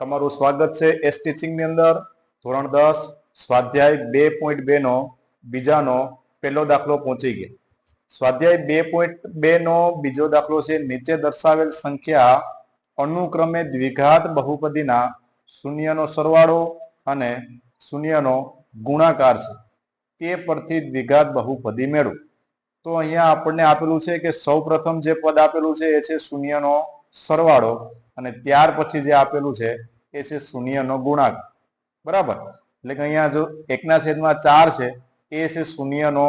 તમારું સ્વાગત છે એસ ટીચિંગની અંદર. ધોરણ દસ, સ્વાધ્યાય બે પોઈન્ટ બે નો બીજાનો પહેલો દાખલો પહોંચી ગયો. સ્વાધ્યાય બે પોઈન્ટ બે નો બીજો દાખલો છે, નીચે દર્શાવેલ સંખ્યા અનુક્રમે દ્વિઘાત બહુપદીના શૂન્યનો સરવાળો અને શૂન્યનો ગુણાકાર છે. તે પરથી દ્વિઘાત બહુપદી મેળવો. તો અહીંયા આપણને આપેલું છે કે સૌ પ્રથમ જે પદ આપેલું છે, એ છે શૂન્યનો સરવાળો. અને ત્યાર પછી જે આપેલું છે, એ છે શૂન્યનો ગુણાંક. બરાબર? એટલે કે અહીંયા જો એકના છેદમાં ચાર છે, એ છે શૂન્યનો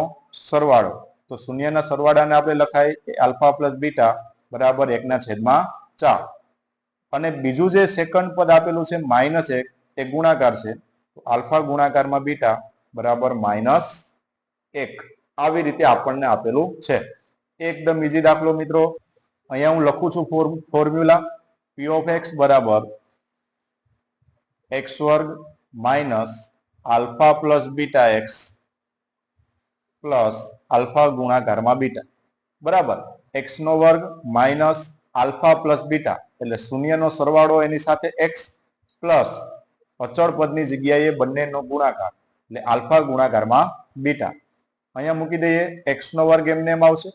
સરવાળો. તો શૂન્યના સરવાળાને આપણે લખાય આલ્ફા પ્લસ બીટા બરાબર એકના છેદમાં ચાર. અને બીજું જે સેકન્ડ પદ આપેલું છે, માઇનસ એક, એ ગુણાકાર છે, તો આલ્ફા ગુણાકારમાં બીટા બરાબર માઇનસ એક. આવી રીતે આપણને આપેલું છે. એકદમ ઇઝી દાખલો મિત્રો. અહીંયા હું લખું છું ફોર્મ્યુલા પી ઓફ એક્સ બરાબર એક્સ વર્ગ minus alpha plus beta X plus alpha ગુણાકારમાં બીટા. બરાબર? એક્સ નો વર્ગ માઇનસ આલ્ફા પ્લસ બીટા. એટલે શૂન્યનો સરવાળો એની સાથે એક્સ પ્લસ અચળ પદની જગ્યાએ બંનેનો ગુણાકાર. એટલે આલ્ફા ગુણાકારમાં બીટા. અહીંયા મૂકી દઈએ એક્સ નો વર્ગ એમને એમ આવશે.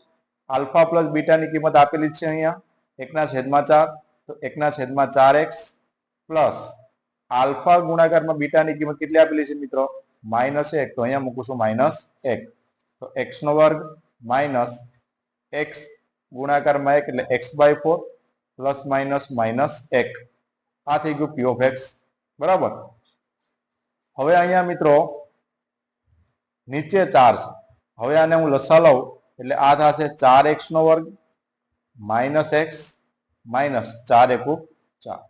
આલ્ફા પ્લસ બીટાની કિંમત આપેલી છે અહીંયા. એકના છેદમાં ચાર. તો એકના છેદમાં ચાર એક્સ પ્લસ આલ્ફા ગુણાકારમાં બીટાની કિંમત કેટલી આપેલી છે મિત્રો? માઇનસ એક. તો અહીંયા મૂકું છું માઇનસ એક. તો એક્સ નો વર્ગ માઇનસ એક્સ ગુણાકારમાં એક એટલે X by four plus minus minus એક. આ થઈ ગયું પી ઓફ એક્સ બરાબર? હવે અહીંયા મિત્રો નીચે ચાર છે. હવે આને હું લસા લઉં એટલે આ થશે ચાર એક્સ નો વર્ગ માઇનસ એક્સ માઇનસ ચાર એકુ ચાર.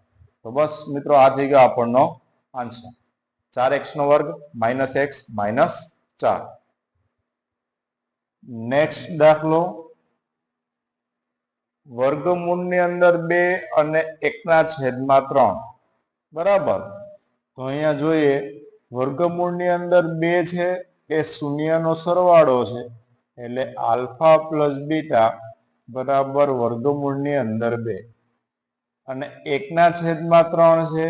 તો બસ મિત્રો આ થઈ ગયો આપણનો આન્સર. ચાર એક્સ નો વર્ગ માઇનસ એક્સ માઇનસ ચાર. નેક્સ્ટ દાખલો. વર્ગમૂળની અંદર બે અને એકના છેદમાં ત્રણ. બરાબર? તો અહીંયા જોઈએ, વર્ગમૂળની અંદર બે છે, એ શૂન્યનો સરવાળો છે. એટલે આલ્ફા પ્લસ બીટા બરાબર વર્ગમૂળની અંદર બે. અને એકના છેદમાં ત્રણ છે,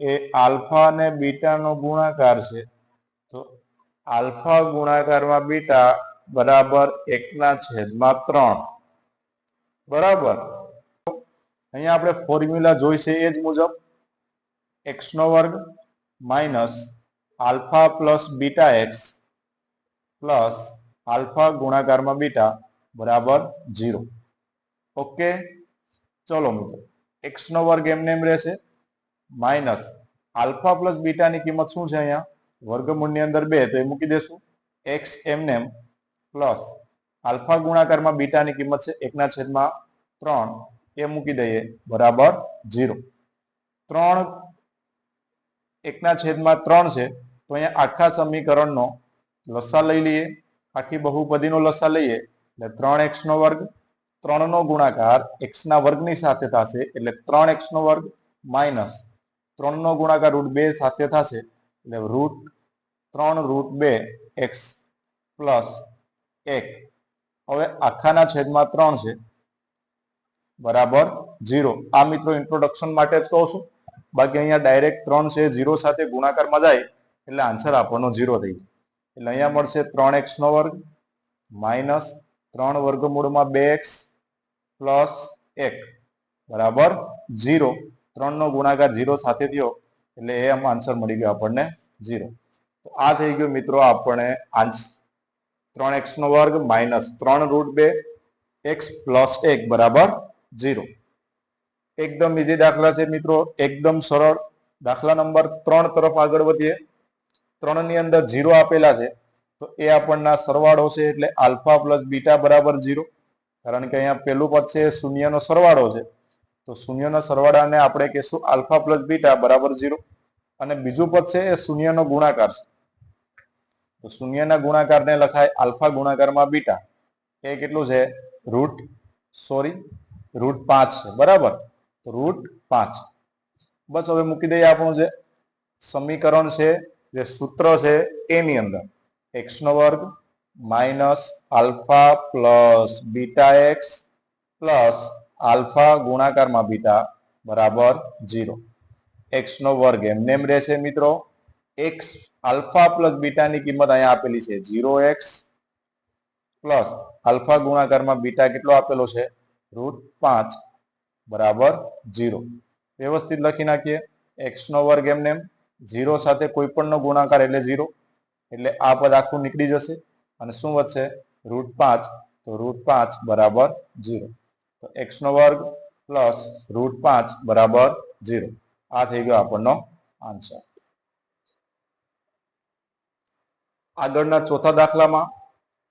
એ આલ્ફા અને બીટાનો ગુણાકાર છે. તો આલ્ફા ગુણાકારમાં બીટા બરાબર એકના છેદમાં ત્રણ. બરાબર? અહીંયા આપણે ફોર્મ્યુલા જોઈશે એ જ મુજબ એક્સ નો વર્ગ minus alpha plus beta X plus alpha ગુણાકારમાં બીટા બરાબર ઝીરો. ઓકે? ચલો મિત્રો. એક્સ નો વર્ગ એમને એમ રહેશે. માઇનસ આલ્ફા પ્લસ બીટાની કિંમત શું છે અહીંયા? વર્ગમૂળની અંદર બે, તો એ મૂકી દેશું. એક્સ એમને એમ પ્લસ આલ્ફા ગુણાકારમાં બીટાની કિંમત છે એકના છેદમાં ત્રણ, એ મૂકી દઈએ. બરાબર ઝીરો. ત્રણ એકના છેદમાં ત્રણ છે, તો અહીંયા આખા સમીકરણનો લસા લઈ લઈએ. આખી બહુપદીનો લસા લઈએ. એટલે ત્રણ એક્સ નો વર્ગ ત્રણ નો ગુણાકાર એક્સ ના વર્ગની સાથે થશે એટલે ત્રણ એક્સ નો વર્ગ માઇનસ ત્રણ નો ગુણાકાર રૂટ બે સાથે થશે એટલે રૂટ ત્રણ રૂટ બે એક્સ પ્લસ એક. હવે આખાના છેદમાં ત્રણ છે. બરાબર ઝીરો. આ મિત્રો ઇન્ટ્રોડક્શન માટે જ કહું છું. બાકી અહીંયા ડાયરેક્ટ ત્રણ છે, ઝીરો સાથે ગુણાકારમાં જાય એટલે આન્સર આપવાનો ઝીરો થઈ એટલે અહીંયા મળશે ત્રણ એક્સ નો વર્ગ માઇનસ ત્રણ વર્ગમૂળમાં બે એક્સ પ્લસ એક. બરાબર? ઝીરો. ત્રણ નો ગુણાકાર ઝીરો સાથે થયો, એટલે એ આન્સર મળી ગયો આપણને ઝીરો. તો આ થઈ ગયું મિત્રો આપણે આન્સર ત્રણ એક્સ નો વર્ગ માઇનસ ત્રણ રૂટ બે એક્સ પ્લસ એક, બરાબર? ઝીરો. એકદમ ઇઝી દાખલા છે મિત્રો. એકદમ સરળ. દાખલા નંબર ત્રણ તરફ આગળ વધીએ. ત્રણની અંદર ઝીરો આપેલા છે. તો એ આપણના સરવાળો છે એટલે આલ્ફા પ્લસ બીટા બરાબર ઝીરો. કારણ કે અહીંયા પેલું પદ છે શૂન્યનો સરવાળો છે. તો શૂન્યનો સરવાળાને આપણે કહેશું આલ્ફા પ્લસ બીટા બરાબર ઝીરો. અને બીજું પદ છે એ શૂન્યનો ગુણાકાર છે. તો શૂન્યના ગુણાકારને લખાય આલ્ફા ગુણાકારમાં બીટા. એ કેટલું છે? રૂટ, સોરી, રૂટ પાંચ છે. બરાબર? તો રૂટ પાંચ. બસ હવે મૂકી દઈએ આપણું જે સમીકરણ છે, જે સૂત્ર છે, એની અંદર. એક્સનો વર્ગ minus alpha plus beta X plus alpha ગુણાકારમાં બીટા બરાબર ઝીરો એક્સ નો વર્ગ એમને એમ રહેશે મિત્રો. એક્સ આલ્ફા પ્લસ બીટાની કિંમત અહીંયા આપેલી છે ઝીરો એક્સ પ્લસ આલ્ફા ગુણાકારમાં બીટા કેટલો આપેલો છે? રૂટ પાંચ બરાબર ઝીરો વ્યવસ્થિત લખી નાખીએ. એક્સ નો વર્ગ એમને એમ. ઝીરો સાથે કોઈ પણ નો ગુણાકાર એટલે ઝીરો એટલે આ પદ આખું નીકળી જશે. અને શું વધશે? રૂટ પાંચ. તો રૂટ પાંચ બરાબર ઝીરો તો એક્સ નો વર્ગ પ્લસ રૂટ પાંચ બરાબર ઝીરો આ થઈ ગયો આપણનો આન્સર આગળના ચોથા દાખલામાં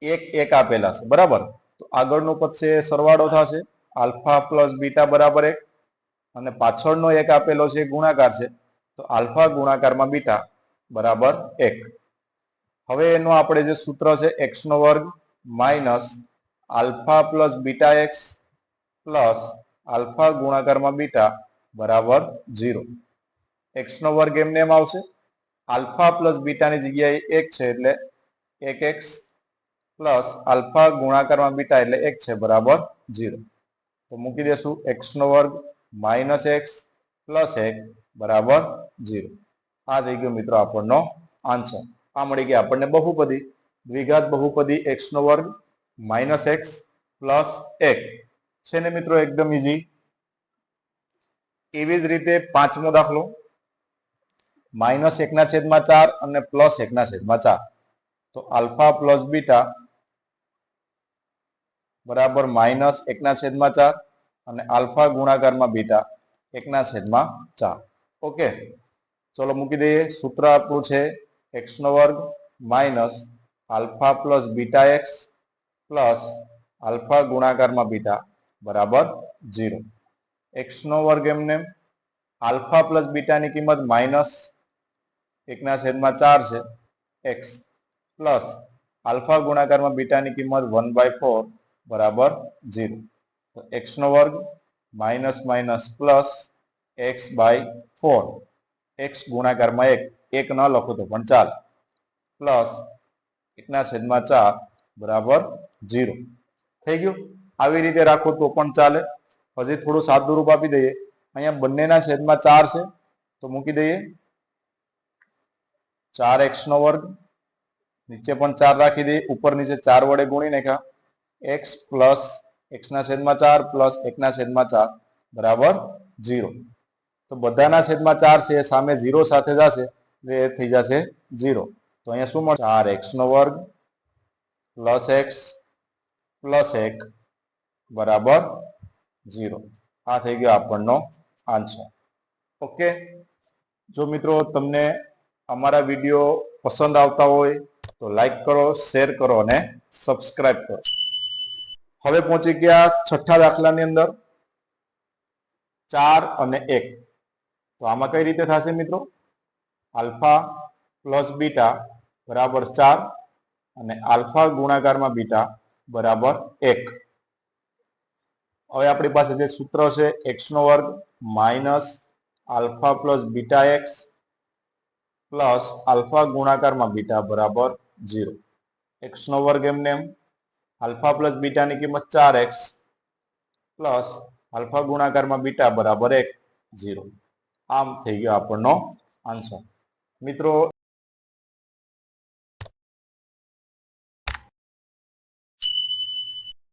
એક એક આપેલા છે. બરાબર? તો આગળનું પદ છે સરવાળો થશે. આલ્ફા પ્લસ બીટા બરાબર એક. અને પાછળનો એક આપેલો છે ગુણાકાર છે. તો આલ્ફા ગુણાકારમાં બીટા બરાબર એક. હવે એનું આપણે જે સૂત્ર છે એક્સ નો વર્ગ minus alpha plus beta X plus alpha ગુણાકારમાં બીટા બરાબર ઝીરો. એક્સ નો વર્ગ એમને એમ આવશે? આલ્ફા પ્લસ બીટાની જગ્યાએ એક છે એટલે એક એક્સ પ્લસ આલ્ફા ગુણાકારમાં બીટા એટલે એક છે બરાબર ઝીરો. તો મૂકી દેશું એક્સ નો વર્ગ માઇનસ એક્સ પ્લસ એક બરાબર ઝીરો. આ થઈ ગયો મિત્રો આપણનો આન્સર. આ મળી ગયા આપણને બહુપદી. દ્વિઘાત બહુપદી એક્સ નો વર્ગ માઇનસ એક્સ પ્લસ એક. છે ને મિત્રો એકદમ ઈઝી એવી જ રીતે પાંચમો દાખલો. માઇનસ એકના છેદમાં ચાર અને પ્લસ એકના છેદમાં ચાર. તો આલ્ફા પ્લસ બીટા બરાબર માઇનસ એકના છેદમાં ચાર અને આલ્ફા ગુણાકારમાં બીટા એકના છેદમાં ચાર. ઓકે. ચલો મૂકી દઈએ. સૂત્ર આપણું છે એક્સ નો વર્ગ minus alpha plus beta X plus alpha ગુણાકારમાં બીટા બરાબર ઝીરો એક્સ નો વર્ગ એમને આલ્ફા પ્લસ બીટાની કિંમત માઇનસ એકના છેદમાં ચાર છે એક્સ પ્લસ આલ્ફા ગુણાકારમાં બીટાની કિંમત વન બાય ફોર બરાબર ઝીરો તો એક્સ નો વર્ગ minus minus plus X by four X ગુણાકારમાં એક એક ન લખો તો પણ ચાલે પ્લસ એકના છેદમાં ચાર બરાબર ઝીરો થઈ ગયું? આવી રીતે રાખો તો પણ ચાલે. હજી થોડું સાદું રૂપ આપી દઈએ. અહીંયા બંનેના છેદમાં ચાર છે, તો મૂકી દઈએ. ચાર એક્સ નો વર્ગ, નીચે પણ ચાર રાખી દઈએ. ઉપર નીચે ચાર વડે ગુણી નાખ્યા. એક્સ પ્લસ એક્સ ના છેદમાં ચાર પ્લસ એકના છેદમાં ચાર, બરાબર ઝીરો તો બધાના છેદમાં ચાર છે સામે ઝીરો સાથે જશે એટલે એ થઈ જશે ઝીરો. તો અહીંયા શું મળશે? ચાર એક્સ નો વર્ગ પ્લસ એક્સ પ્લસ એક બરાબર ઝીરો. આ થઈ ગયો આપણનો આન્સર. ઓકે? જો મિત્રો તમને અમારા વીડિયો પસંદ આવતા હોય, તો લાઈક કરો, શેર કરો અને સબસ્ક્રાઈબ કરો. હવે પહોંચી ગયા છઠ્ઠા દાખલાની અંદર. ચાર અને એક. તો આમાં કઈ રીતે થશે મિત્રો? આલ્ફા પ્લસ બીટા બરાબર ચાર અને આલ્ફા ગુણાકારમાં બીટા બરાબર એક. હવે આપણી પાસે જે સૂત્ર છે, એક્સ નો વર્ગ minus alpha plus beta X plus alpha ગુણાકારમાં બીટા બરાબર ઝીરો. એક્સ નો વર્ગ એમને એમ? આલ્ફા પ્લસ બીટાની કિંમત ચાર એક્સ પ્લસ આલ્ફા ગુણાકારમાં બીટા બરાબર એક, ઝીરો. આમ થઈ ગયો આપણનો આન્સર મિત્રો